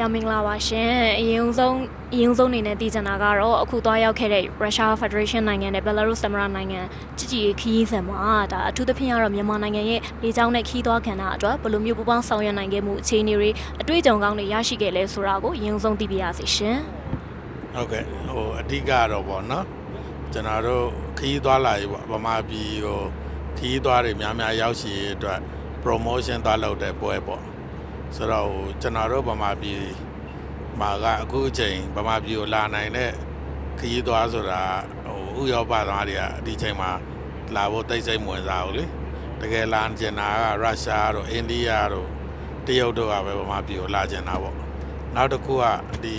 ရာမင်္ဂလာပါရှင်အရင်ဆုံးအရင်ဆုံးအနေနဲ့တည်ကြတာကတော့အခုသွားရောက်ခဲ့တဲ့ Russia Federation နိုင်ငံနဲ့ Belarus သမ္မတနိုင်ငံကြည်ကြည်ခီးစဉ်မှာဒါအထူးသဖြင့်ကတော့မြန်မာနိုင်ငံရဲ့လေကြောင်းနဲ့ခီးသွားခံတာအတွက်ဘယ်လိုမျိုးပူးပေါင်းဆောင်ရွက်နိုင်ခဲ့မှုအခြေအနေတွေအတွေ့အကြုံကောင်းတွေရရှိခဲ့လဲဆိုတာကိုအရင်ဆုံးသိပြရစီရှင်ဟုတ်ကဲ့ဟိုအဓိကတော့ဗောနော်ကျွန်တော်တို့ခရီးသွားလာရေးပေါ့ဗမာပြည်ဟိုခရီးသွားတွေများများရောက်ရှိရေးအတွက် promotion သွားလုပ်တဲ့ပွဲပေါ့ ဆိုတော့ဟိုကျွန်တော်တို့ဗမာပြည်မှာကအခုအချိန်ဗမာပြည်ကိုလာနိုင်တဲ့ခရီးသွားဆိုတာဟိုဥရောပသားတွေကဒီချိန်မှာလာဖို့တိတ်ဆိတ်မဝင်စားဘူးလေတကယ်လာကျင်တာကရုရှားတို့အိန္ဒိယတို့တရုတ်တို့ကပဲဗမာပြည်ကိုလာကျင်တာပေါ့နောက်တစ်ခုကဒီ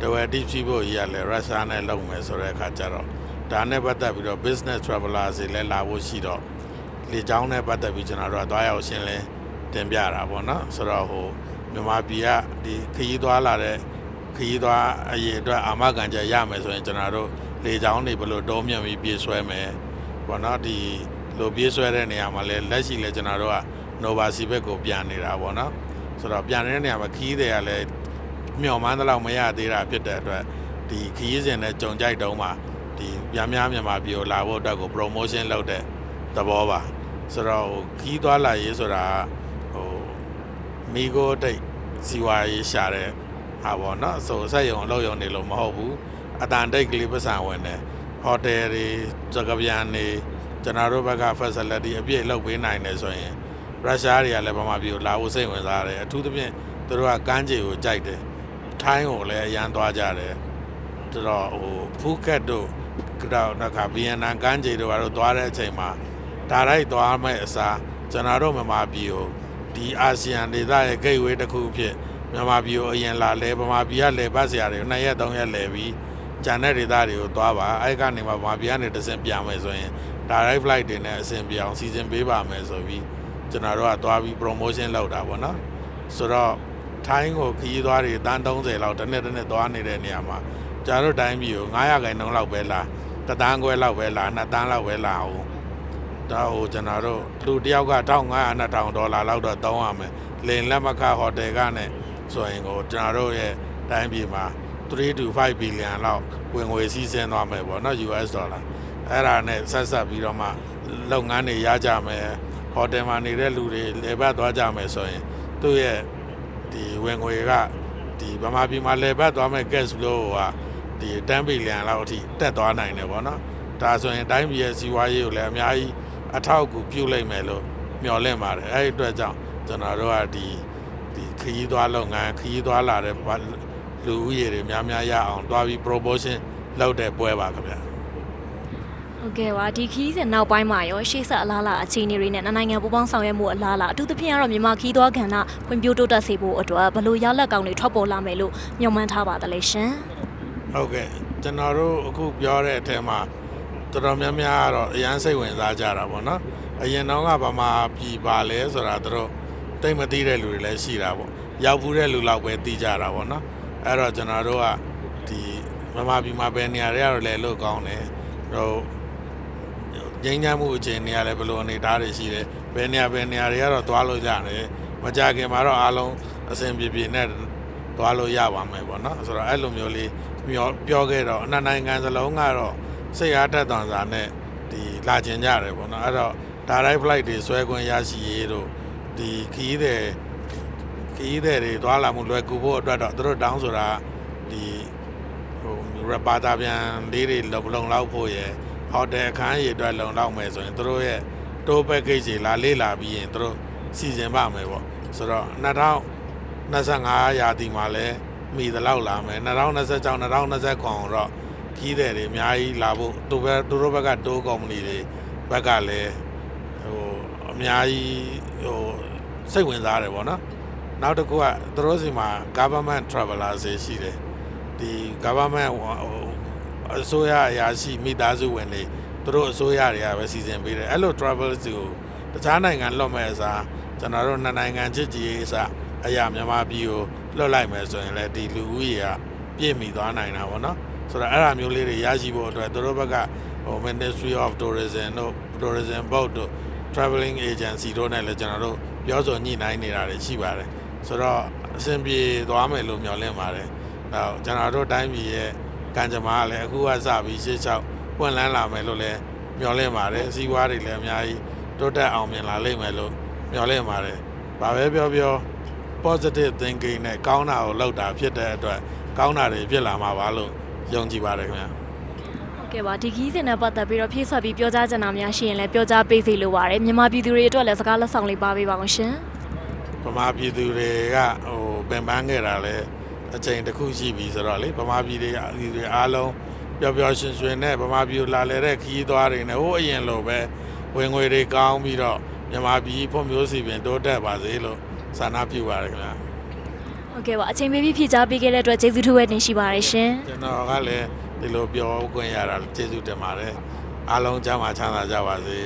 တဝက်တိဖြစ်ဖို့ကြီးရလဲရုရှားနဲ့လုပ်မယ်ဆိုတဲ့အခါကျတော့ဒါနဲ့ပတ်သက်ပြီးတော့ business travelers တွေလည်းလာဖို့ရှိတော့လေကြောင်းနဲ့ပတ်သက်ပြီးကျွန်တော်တို့ကသွားရောက်ရှင်းလင်း တင်ပြတာပေါ့နော်ဆိုတော့ဟိုမြန်မာပြည်ကဒီခရီးသွားလာတဲ့ခရီးသွားအရေးအတွက်အာမခံချက်ရမယ်ဆိုရင်ကျွန်တော်တို့လေကြောင်းတွေဘယ်လိုတိုးမြင့်ပြီးပြေးဆွဲမယ်ပေါ့နော်ဒီလိုပြေးဆွဲတဲ့နေရာမှာလဲလက်ရှိလဲကျွန်တော်တို့က Nova Sea ဘက်ကိုပြန်နေတာပေါ့နော်ဆိုတော့ပြန်နေတဲ့နေရာမှာခရီးတွေကလည်းမျှော်မှန်းသလောက်မရသေးတာဖြစ်တဲ့အတွက်ဒီခရီးစဉ်နဲ့ကြုံကြိုက်တုံးမှာဒီများများမြန်မာပြည်ကိုလာဖို့အတွက်ကို promotion လုပ်တဲ့သဘောပါဆိုတော့ဟိုခီးသွားလာရေးဆိုတာဟို မိโกတိတ်စီဝါရေးရှာတဲ့ဟာပေါ့နော်ဆိုဆက်ယုံအလုပ်ယုံနေလို့မဟုတ်ဘူးအတန်တိတ်ကလေးပတ်စံဝင်တယ်ဟိုတယ်တွေစကပြန်တွေကျွန်တော်တို့ဘက်က facility အပြည့်လုပ်ပေးနိုင်တယ်ဆိုရင်ရုရှားတွေကလည်းဗမာပြည်ကိုလာဖို့စိတ်ဝင်စားတယ်အထူးသဖြင့်သူတို့ကကမ်းခြေကိုကြိုက်တယ်ထိုင်းကိုလည်းအရန်သွားကြတယ်တော်တော်ဟိုဖူးကက်တို့ကတော့နောက်ကဗီယက်နမ်ကမ်းခြေတို့ကတော့သွားတဲ့အချိန်မှာဒါရိုက်သွားမဲ့အစားကျွန်တော်တို့မြန်မာပြည်ကို ဒီအာဆီယံဒေသရဲ့ gateway တစ်ခုဖြစ်မြန်မာပြည်ကိုအရင်လာလဲမြန်မာပြည်ကလဲပတ်စရာတွေနှစ်ရက်သုံးရက်လဲပြီးဂျန်တဲ့ဒေသတွေကိုသွားပါအဲ့ကနေမှမြန်မာပြည်ကနေတစ်ဆင့်ပြန်မယ်ဆိုရင် direct flight တွေနဲ့အဆင်ပြေအောင်စီစဉ်ပေးပါမယ်ဆိုပြီးကျွန်တော်တို့ကသွားပြီး promotion လုပ်တာပေါ့နော်ဆိုတော့ထိုင်းကိုခရီးသွားတွေတန်း30လောက်တစ်နှစ်တစ်နှစ်သွားနေတဲ့နေရာမှာကျန်တို့တိုင်းပြည်ကို900ခိုင်နှုန်းလောက်ပဲလာတသန်းခွဲလောက်ပဲလာ2တန်းလောက်ပဲလာအောင် ဒါဟိုကျွန်တော်တို့လူတစ်ယောက်က1500 2000ဒေါ်လာလောက်တော့တောင်းရမယ်လင်လက်မခဟိုတယ်ကနဲ့ဆိုရင်ကိုကျွန်တော်တို့ရဲ့တိုင်းပြည်မှာ3 to 5 billion လောက်ဝင်ငွေစီးဆင်းသွားမယ်ပေါ့နော် US ဒေါ်လာအဲ့ဒါနဲ့ဆက်ဆက်ပြီးတော့မှလုပ်ငန်းတွေရကြမယ်ဟိုတယ်မှာနေတဲ့လူတွေလေပတ်သွားကြမယ်ဆိုရင်သူ့ရဲ့ဒီဝင်ငွေကဒီဗမာပြည်မှာလေပတ်သွားမဲ့ gas flow ကဒီ10ဘီလီယံလောက်အထိတက်သွားနိုင်တယ်ပေါ့နော်ဒါဆိုရင်တိုင်းပြည်ရဲ့စီးပွားရေးကိုလည်းအများကြီး အထောက်အကူပြုလိုက်မယ်လို့မျှော်လင့်ပါတယ်အဲ့ဒီအတွက်ကြောင့်ကျွန်တော်တို့ကဒီဒီခရီးသွားလုပ်ငန်းခရီးသွားလာတဲ့လူဦးရေတွေများများရအောင်တွားပြီး promotion လုပ်တဲ့ပွဲပါခင်ဗျာဟုတ်ကဲ့ပါဒီခီးစဉ်နောက်ပိုင်းမှာရောရှေ့ဆက်အလားအလာအခြေအနေတွေနဲ့နှစ်နိုင်ငံပူးပေါင်းဆောင်ရွက်မှုအလားအလာအထူးသဖြင့်ကတော့မြန်မာခီးသွားကဏ္ဍဖွံ့ဖြိုးတိုးတက်စေဖို့အတွက်ဘယ်လိုရလဒ်ကောင်းတွေထွက်ပေါ်လာမယ်လို့မျှော်မှန်းထားပါသလဲရှင်ဟုတ်ကဲ့ကျွန်တော်တို့အခုပြောတဲ့အထက်မှာ တော်တော်များများကတော့အရန်စိတ်ဝင်စားကြတာပေါ့နော်အရင်တော့ကဗမာပြည်ပါလဲဆိုတာသူတို့တိတ်မသိတဲ့လူတွေလည်းရှိတာပေါ့ရောက်ဘူးတဲ့လူလောက်ပဲသိကြတာပေါ့နော်အဲ့တော့ကျွန်တော်တို့ကဒီဗမာပြည်မှာပဲနေရာတွေကတော့လည်းလို့ကောင်းတယ်ဟိုငိမ့်ညမ်းမှုအခြေအနေကလည်းဘယ်လိုအနေအထားတွေရှိတယ်ဘယ်နေရာဘယ်နေရာတွေကတော့သွားလို့ရတယ်မကြခင်မှာတော့အားလုံးအဆင်ပြေပြေနဲ့သွားလို့ရပါမယ်ပေါ့နော်ဆိုတော့အဲ့လိုမျိုးလေးပြောပြောခဲ့တော့အနှစ်နိုင်ငံစလုံးကတော့ စိတ်အားတက်သန်စာနဲ့ဒီလာကျင်ကြတယ်ပေါ့နော်အဲ့တော့ direct flight တွေဆွဲခွင့်ရရှိရေးတို့ဒီခီးတဲ့ခီးတဲ့တွေသွားလာမှုလွယ်ကူဖို့အတွက်တော့သူတို့တောင်းဆိုတာဒီဟိုရပါတာပြန်လေးတွေလုံလုံလောက်ဖို့ရယ်ဟိုတယ်အခန်းကြီးအတွက်လုံလောက်မယ်ဆိုရင်သူတို့ရဲ့တိုး package တွေလာလေးလာပြီးရင်သူတို့စီစဉ်ပါမယ်ပေါ့ဆိုတော့2000 25ရာသီမှာလည်းမိသလောက်လာမယ်2026 2029တော့ကြီးတ ယ်တွေအများကြီးလာဖို့သူပဲသူတို့ဘက်ကတိုးကော်မတီတွေဘက်ကလည်းဟိုအများကြီးဟိုစိတ်ဝင်စားတယ်ဗောနော်နောက်တစ်ခုကသူတို့စီမှာ government travelers တွေရှိတယ်ဒီ government ဟိုအစိုးရအရာရှိမိသားစုဝင်တွေသူတို့အစိုးရတွေကပဲစီစဉ်ပေးတယ်အဲ့လို travel ကိုတခြားနိုင်ငံလွတ်မဲ့အစားကျွန်တော်တို့နှစ်နိုင်ငံချစ်ကြည်ရေးအစားအရာမြန်မာပြည်ကိုလွတ်လိုက်မယ်ဆိုရင်လည်းဒီလူဦးရေကပြည့်မီသွားနိုင်တာပေါ့နော် ဆိုတော့အဲ့ဒါမျိုးလေးတွေရရှိဖို့အတွက်သူတို့ဘက်ကဟို Ministry of Tourism တို့ Tourism Board တို့ Traveling Agency တို့နဲ့လည်းကျွန်တော်တို့ပြောဆိုညှိနှိုင်းနေတာတွေရှိပါတယ်ဆိုတော့အဆင်ပြေသွားမယ်လို့မျှော်လင့်ပါတယ်။နောက်ကျွန်တော်တို့တိုင်းပြည်ရဲ့ကံကြမ္မာကလည်းအခုကစပြီးရှေ့လျှောက်ပွင့်လန်းလာမယ်လို့လည်းမျှော်လင့်ပါတယ်။စီးပွားတွေလည်းအများကြီးတိုးတက်အောင်မြင်လာလိမ့်မယ်လို့မျှော်လင့်ပါတယ်။ဘာပဲပြောပြော positive thinking နဲ့ကောင်းတာကိုလုပ်တာဖြစ်တဲ့အတွက်ကောင်းတာတွေဖြစ်လာမှာပါလို့ ယုံကြည်ပါတယ်ခင်ဗျာဟုတ်ကဲ့ပါဒီခီးစဉ်နဲ့ပတ်သက်ပြီးတော့ဖြည့်ဆွတ်ပြီးပြောကြားချင်တာများရှိရင်လည်းပြောကြားပေးစီလိုပါတယ်မြန်မာပြည်သူတွေအတွက်လည်းစကားလက်ဆောင်လေးပါပေးပါအောင်ရှင်ဗမာပြည်သူတွေကဟိုပင်ပန်းခဲ့တာလဲအချိန်တစ်ခုရှိပြီဆိုတော့လေဗမာပြည်တွေကဒီတွေအားလုံးပျော်ပျော်ရွှင်ရွှင်နဲ့ဗမာပြည်ကိုလာလဲတဲ့ခီးသွားတွေနဲ့ဟိုအရင်လိုပဲဝင်ငွေတွေကောင်းပြီးတော့မြန်မာပြည်ဖွံ့ဖြိုးစီပင်တိုးတက်ပါစေလို့ဆန္ဒပြုပါတယ်ခင်ဗျာ ဟုတ်ကဲ့ပါအချိန်ပေးပြီးဖြည့်ကြားပေးခဲ့တဲ့အတွက်ကျေးဇူးထူးပဲတင်ရှိပါတယ်ရှင်ကျွန်တော်ကလည်းဒီလိုပြောခွင့်ရတာကျေးဇူးတင်ပါတယ်အားလုံးကျမ်းမာချမ်းသာကြပါစေ